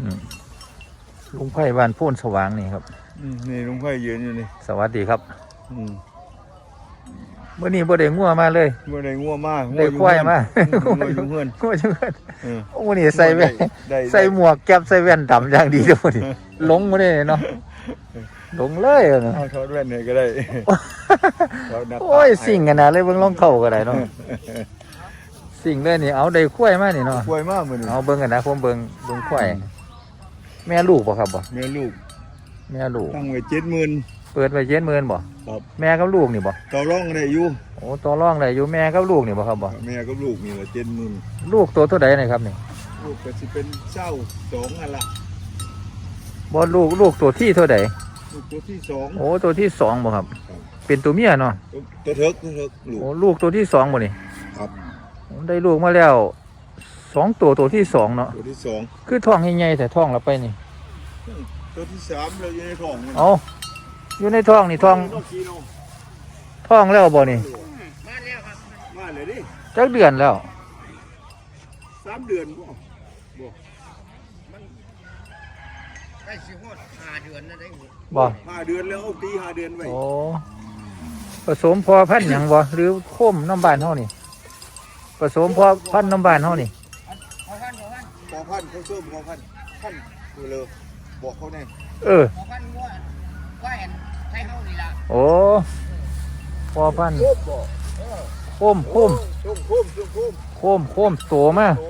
อืมลุงไผ่บ้านโพูนสว่างนี่ครับอืมนี่ลุงไผ่ยืนอยู่นี่สวัสดีครับอืมเมื่อนี้บ่ได้งัวมาเลยเมื่อได้งัวมากได้ควายมางัวอยู่เพื่อนงัวจังเกินเออโอ้นี่ใส่แว่นได้ใส่หมวกแก๊ปใส่แว่นดำอย่างดีเด้อนี่หลงมาได้เนาะหลงเลยอะเนาะเอาทอดแว่นเลยก็ได้เรานัดโอ้ยสิ่งกันนะเลยเบิ่งลองเข้าก็ได้เนาะสิ่งเลยนี่เอาได้ควายมานี่เนาะควายมากมือนี่เอาเบิ่งกันนะผมเบิ่งเบิ่งควาย แม่ลูกบ่ครับบ่แม่ลูก แม่ลูก ตั้งไว้เจ็ดหมื่นเปิดไว้เจ็ดหมื่นบ่ครับแม่กับลูกนี่บ่ต่อรองได้อยู่โอ้ตัวร่องได้อยู่แม่กับลูกนี่บ่ครับบ่แม่กับลูกนี่ละเจ็ดหมื่นลูกตัวเท่าใดนี่ครับนี่ลูกก็สิเป็นเจ้าสองอันละบ่ลูกลูกตัวที่เท่าใดลูกตัวที่สองโอ้ตัวที่สองบ่ครับครับ เป็นตัวเมียเนาะตัวเถิกตัวเถิกลูกโอ้ลูกตัวที่สองบ่นี่ครับโอ้ได้ลูกมาแล้ว สองตัวตัวที่สองเนาะตัวที่สองคือท้องใหญ่ๆแต่ท้องเราไปนี่ ตัวที่สามเราอยู่ในท้องนี่เอาอยู่ในท้องนี่ท้องต้องกิโลท้องแล้วบ่นี่มาแล้วครับมาเลยดิจักเดือนแล้วสามเดือนบ่ได้สิฮอดห้าเดือนนะได้หมดบ่ห้าเดือนแล้วเอาตีห้าเดือนไว้โอ้ผสมพอพันธุ์หยังบ่หรือโคมน้ำบานเฮานี่ผสมพอพันธุ์น้ำบานเฮานี่พอพันพอ พันพอพันเขาส้มพอพันพันดูเลยบอกเขาแน่เออพอพันว่าว่าเห็นใช้เฮานี่ล่ะโอ้พอพันธุ์ส้มบ่โคมโคมส้มส้มส้มส้มโคมโคมโตมาโต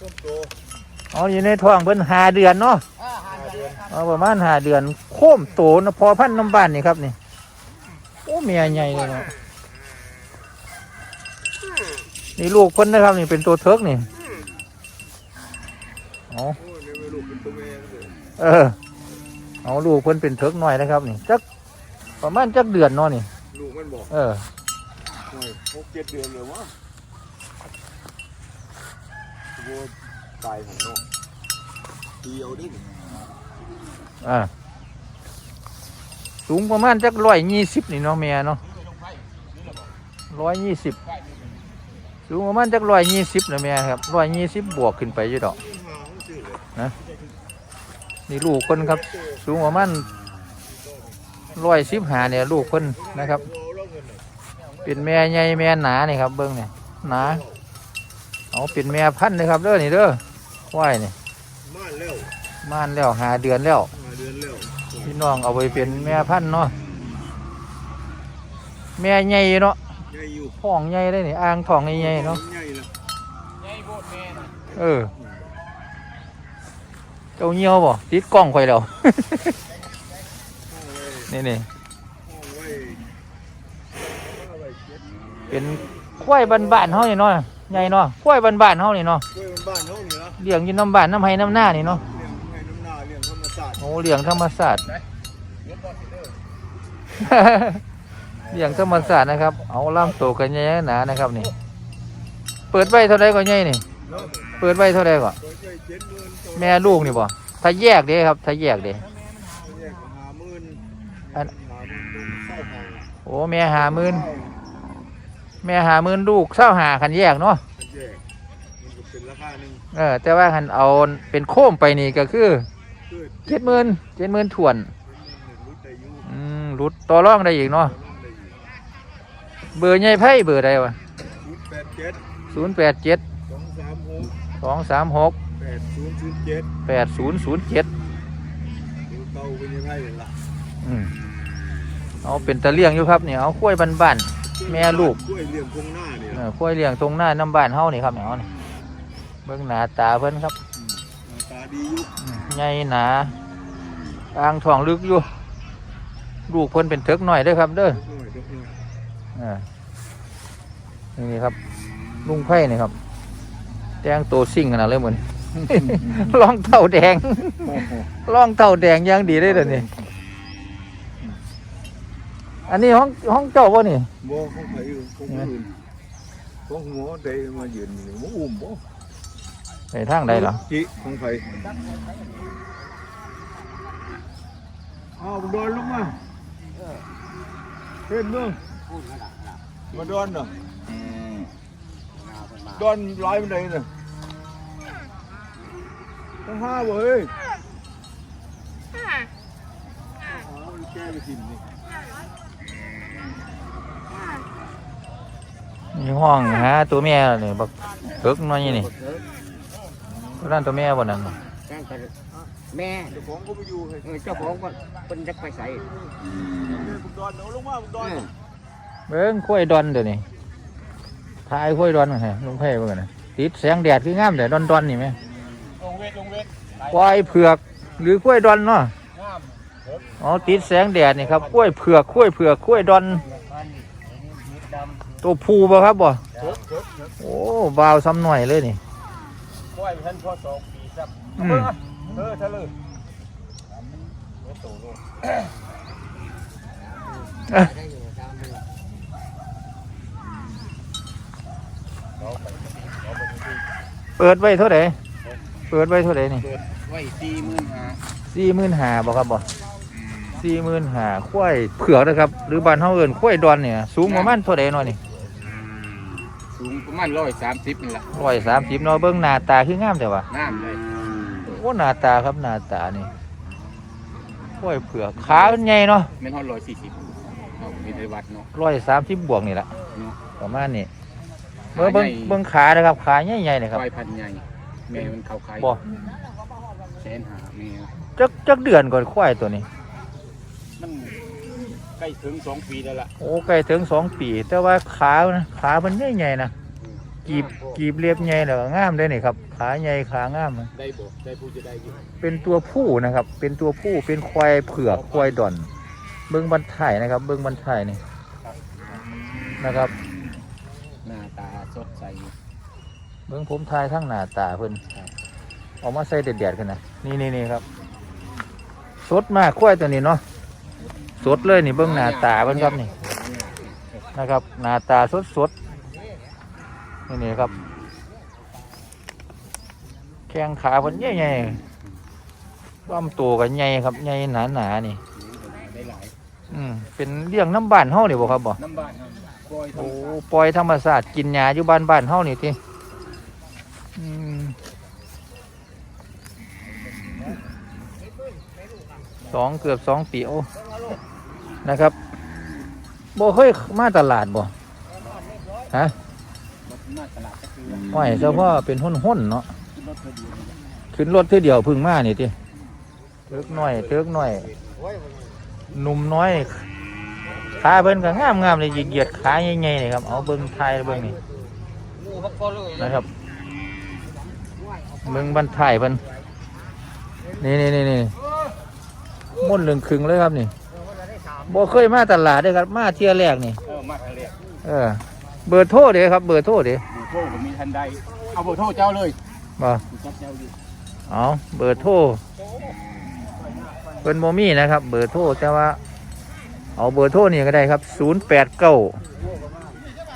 ส้มโตเอาอยู่ในท้องเพิ่นหาเดือนเนาะอ่าห้าเดือนครับเอาประมาณหาเดือน โคมโตนะพอพันธุ์น้ำบ้านนี่ครับนี่โอ้เมียใหญ่เลยเนาะนี่ลูกเพิ่นนะครับนี่เป็นตัวเทิกนี่ เอาโอ้ยเดี๋ยวไปลูกเป็นตัวแม่เลยเออ เอาลูกเพิ่นเป็นเทิกหน่อยนะครับ นี่จักประมาณจักเดือนเนาะนี่ ลูกมันบอกเออโอ้ยหกเจ็ดเดือนเลยวะโว้ตายของน้องตีเอาดิอ่าสูงประมาณจักร้อยยี่สิบนี่เนาะแม่เนาะร้อยยี่สิบสูงประมาณจักร้อยยี่สิบนะแม่ครับร้อยยี่สิบบวกขึ้นไปอยู่ดอกหาเขา ชื่อเลยนี่ลูกคนครับ สูงประมาณร้อยสิบหาเนี่ยลูกคนนะครับเอาแล้วเงินน่ะเป็นแม่ใหญ่แม่หนานี่ครับ เบิ้งเนี่ยหนาเอาเป็นแม่พันธุ์นะครับเด้อนี่เด้อควายนี่ม่านแล้วม่านแล้วหาเดือนแล้วหาเดือนแล้วพี่น้องเอาไปเป็นแม่พันธุ์เนาะแม่ใหญ่เนาะใหญ่อยู่ท้องใหญ่เลยนี่อ่างท้องใหญ่ๆเนาะใหญ่ละใหญ่โบดแม่น่ะเออ เจ้าเงี้ยวบ่ติดกล้องข่อยแล้ว นี่นี่เป็นควายบ้านๆเฮานี่เนาะใหญ่เนาะควายบ้านๆเฮานี่เนาะเว้ยมันบ้านเขานี่ละเลี้ยงอยู่น้ำบ้านน้ำไห้น้ำหน้านี่เนาะเลี้ยงให้น้ำหน้าเลี้ยงธรรมศาสตร์โอ้เลี้ยงธรรมศาสตร์เลี้ยงธรรมศาสตร์นะครับ เอาล่ามโตกันใหญ่หนานะครับนี่ เปิดไว้เท่าไรก็ใหญ่นี่ เปิดไว้เท่าไรก็เปิดไว้เจ็ดหมื่นแม่ลูกนี่บ่ถ้าแยกเด้ครับ ถ้าแยกเด้แยกหาหมื่นอันหาหมื่นเป็นเศร้าหาโอ้แม่หาหมื่นแม่หาหมื่นลูกเศร้าหาคันแยกเนาะเออแต่ว่าคันเอาเป็นโค้มไปนี่ก็คือเจ็ดหมื่นเจ็ดหมื่นถ่วนรุ่นอายุอืมรุดต่อรองได้อีกเนาะรุ่นได้อยู่เบอร์ใหญ่ไพ่เบอร์ใดวะศูนย์แปดเจ็ด สองสามหกแปดศูนย์ศูนย์เจ็ดแปดศูนย์ศูนย์เจ็ดดูเตาเป็นยังไงล่ะอืมเอาเป็นตะเลียงอยู่ครับเนี่ยเอากล้วยบ้านๆแม่ลูกกล้วยเลี้ยงคงหน้าเนี่ยเออกล้วยเลี้ยงตรงหน้าน้ำบ้านเฮานี่ครับเนี่ยเอานี่เบิ่งหน้าตาเพิ่นครับหน้าตาดีอยู่อืมใหญ่หนาอ่างท้องลึกอยู่ลูกเพิ่นเป็นเถิกหน่อยเด้อครับเด้อหน่อยดกหน่อยอ่านี่ครับลุงไผ่นี่ครับ แดงโตซิ่งขนาดเลยเหมือนรองเท่าแดงโอ้โหรองเท่าแดงอย่างดีเลยเดี๋ยวนี้อันนี้ห้องห้องเจ้าป่ะนี่บ่ของไผอยู่ของผู้อื่นของหัวเดมายืนอยู่หมูอุ้มบ่ไปทางใดเหรอจิของไผเอาดอนลงมาเห็นเมืองมาดอนเนาะ ดอนหลายมันไดเนาะต้องห้าเว้ยอ๋อมันแก้ไปทิมนี่ห้องหาตัวแม่นี่บักเอิกน้อยนี่ตัวนั้นตัวแม่บ่นั่นบ่แจ้งแม่เจ้าของก็ไปอยู่ให้เออเจ้าของก็เป็นจักไปใส่ บุกดอนเอาลงมาบุกดอน เบิ่งกล้วยดอนเดี๋ยวนี้ ทายกล้วยดอนมาให้ลุงไผเบิ่งนะติดแสงแดดคืองามแต่ดอนๆนี่แม่ลงเวทลงเวทควายเผือกหรือกล้วยดอนเนาะงามอ๋อติดแสงแดดนี่ครับกล้วยเผือกกล้วยเผือกกล้วยดอนพันนิดดตัวผูบ่ครับบ่เถิกเถิกเถิกโอ้บาวซ้ำหน่อยเลยนี่กล้วยพันพ่อสองปีซับอืมเออทะลึ่งไม่โตโลกำได้อยู่ตามมือ เปิดไว้เท่าไหร่เปิดไว้เท่าไหร่นี่เกิดไว้สี่หมื่นห้าสี่หมื่นหาบ่ครับบ่สี่หมื่นหาควายเผือกนะครับ หรือบ้านเฮาเอิ้นควายดอนเนี่ย สูงประมาณเท่าไหร่เนาะนี่สูงประมาณร้อยสามสิบนี่แหละร้อยสามสิบเนาะเบิ่งหน้าตาคืองามแต่ว่าน้ำเลยโอ้หน้าตาครับหน้าตานี่ควายเผือกขาเป็นไงเนาะไม่ทอดร้อยสี่สิบเอามีในวัดเนาะร้อยสามสิบบวกนี่แหละเนาะประมาณนี้ เบิ่งเบิ่งขาใหญ่เบิ่งขานะครับขาใหญ่ๆนะครับควายพันธุ์ใหญ่แม่มันเขาขายบ่แสนหาแม่จักจักเดือนก่อนควายตัวนี้ มันใกล้ถึงสองปีแล้วล่ะโอ้ใกล้ถึงสองปี แต่ว่าขานะขามันใหญ่ๆนะกีบกีบเรียบใหญ่แล้วก็งามเลยนี่ครับ ขาใหญ่ขางามนะได้บอกได้ผู้จะได้อยู่เป็นตัวผู้นะครับ เป็นตัวผู้เป็นควายเผือกควายดอน เบิ้งบันถ่ายนะครับ เบิ้งบันถ่ายนี่นะครับหน้าตา สดใสเบิ้งผมทายทั้งหน้าตาเพิ่นเออกมาใส่เด็ดๆกันนะนี่นี่นี่ครับ สดมากควายตัวนี้เนาะสดเลยนี่เบิ้งหน้าตาเพิ่นครับนี่นะครับหน้าตาสดสดๆนี่นี่ครับ แข้งขาเพิ่นใหญ่ๆลำตัวกันใหญ่ครับใหญ่หนาๆนี่ได้หลายอืมเป็นเลี้ยงน้ำบ้านเฮานี่บ่ครับบ่น้ำบ้านครับ กล้ยโอ้ปล่อยธรรมศาสตร์กินหญ้าอยู่บ้านบ้านเฮานี่ติอืมสองเกือบสองปีโอ้นะครับบ่เคยมาตลาดบ่ฮะมาตลาดก็คือไม่เฉพาะเป็นห้นๆเนาะ ขึ้นรถเธอเดียวนี่ขึ้นรถเทื่อเดียวพึ่งมานี่ติเทิกหน้อยเทิกหน้อยหนุ่มน้อย ขาเพิ่นก็งามงามๆเลยเหยียดขาใหญ่ๆนี่ครับ เอาเบิ่งทายเบิ่งนี่งูพักพอเลยนะครับเบิ่งบันทายเพิ่นนี่นี่นี่นี่ม่วนเหลืองครึงเลยครับนี่บ่เคยมาตลาดเด้อครับ มาเที่ยแรกนี่เออมาทะเลเออ เบอร์โทรเด้อครับ เบอร์โทรเด้อเบอร์โทรผมมีทันใดเอาเบอร์โทรเจ้าเลยบ่จับเจ้าอยู่เอาเบอร์โทรเพิ่นบ่มีนะครับ เบอร์โทรแต่ว่า เอาเบอร์โทรนี่ก็ได้ครับ 089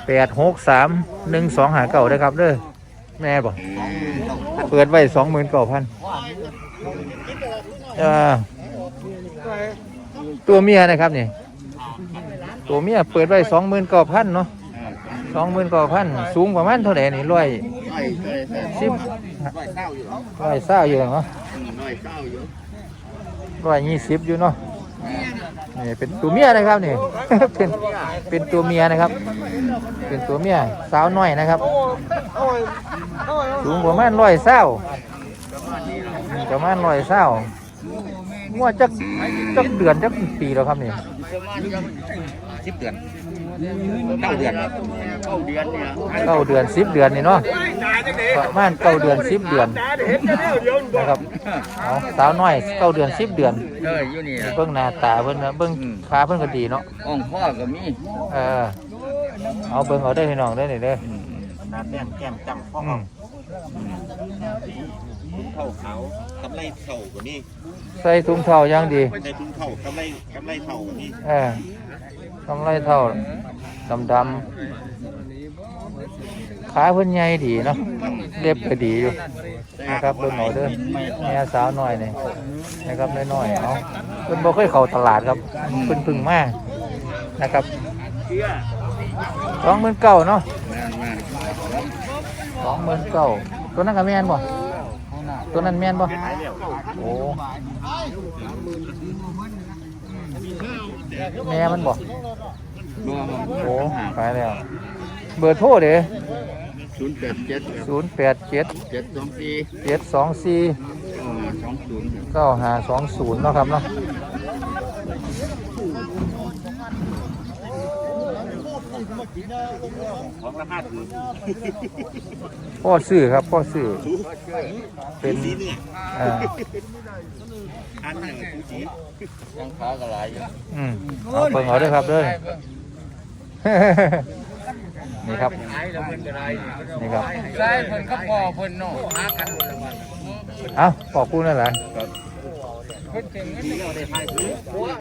863 1259ได้อครับเด้อแม่บ่เปิดไว้29,000เออตัวเมียนะครับนี่ตัวเมียเปิดไว้29,000เนาะ29,000สูงประมาณเท่าไหร่นี่ร้อยน้อยเลยสิบน้อยเศร้าอยู่ร้อยเศร้าอยู่เนาะน้อยเศร้าอยู่ร้อยยี่สิบอยู่เนาะ นี่เป็นตัวเมียนะครับนี่ เป็นเป็นตัวเมียนะครับ เป็นตัวเมียสาวน้อยนะครับสูงประมาณร้อยเศร้าประมาณร้อยเศร้างัวจักจักเดือนจักปีแล้วครับนี่สิบเดือนเก้าเดือนเก้าเดือนเนี่ยเก้าเดือนสิบเดือนนี่เนาะประมาณเก้าเดือนสิบเดือนนะครับเอาสาวน้อยเก้าเดือนสิบเดือน เอออยู่นี่เบิ้งหน้าตาเพิ่นนะเบิ้งขาเพิ่นก็ดีเนาะอ่องพ่อก็มีเออเอาเบิ้งเอาได้อพี่น้องได้อนี่เด้อน้ำแดงแก้มจำพ่ออืมเท่าเขากำไรเท่ากว่านี้ใส่ถุงเท้าอย่างดี ในทุนเท่ากำไรกำไรเท่ากว่านี้เออกำไรเท่าดำดำขาเพิ่นใหญ่ดีเนาะเล็บก็ดีอยู่ นะครับเบิ่งเอาเด้อแม่สาวน้อยนี่นะครับน้อยๆเอาเพิ่นบ่เคยเข้าตลาดครับเพิ่นเพึ่งมานะครับสองหมื่นเก้าเนาะสองหมื่นเก้าตัวนั้นก็แม่นบ่ตัวนั้นแม่นบ่ขายแล้วโอ้แม่มันบ่โอ้ขายแล้ว เบอร์โทรเด้ ศูนย์แปดเจ็ดศูนย์แปดเจ็ดเจ็ดสองสี่เจ็ดสองสี่สองศูนย์เก้าห้าสองศูนย์เนาะครับเนาะของราคาถูกพ่อซื้อครับพ่อซื้อเป็นสีเนี่ยอ่าอันหนึ่งผู้สียังค้ากระไรอยู่อืมเอาเพิ่งเอาด้วยครับเด้อ นี่ครับ นี่ครับใช่เพิ่นก็พอเพิ่นเนาะเอ้าขอบคุณนั่นแหละเพิ่นเก่ง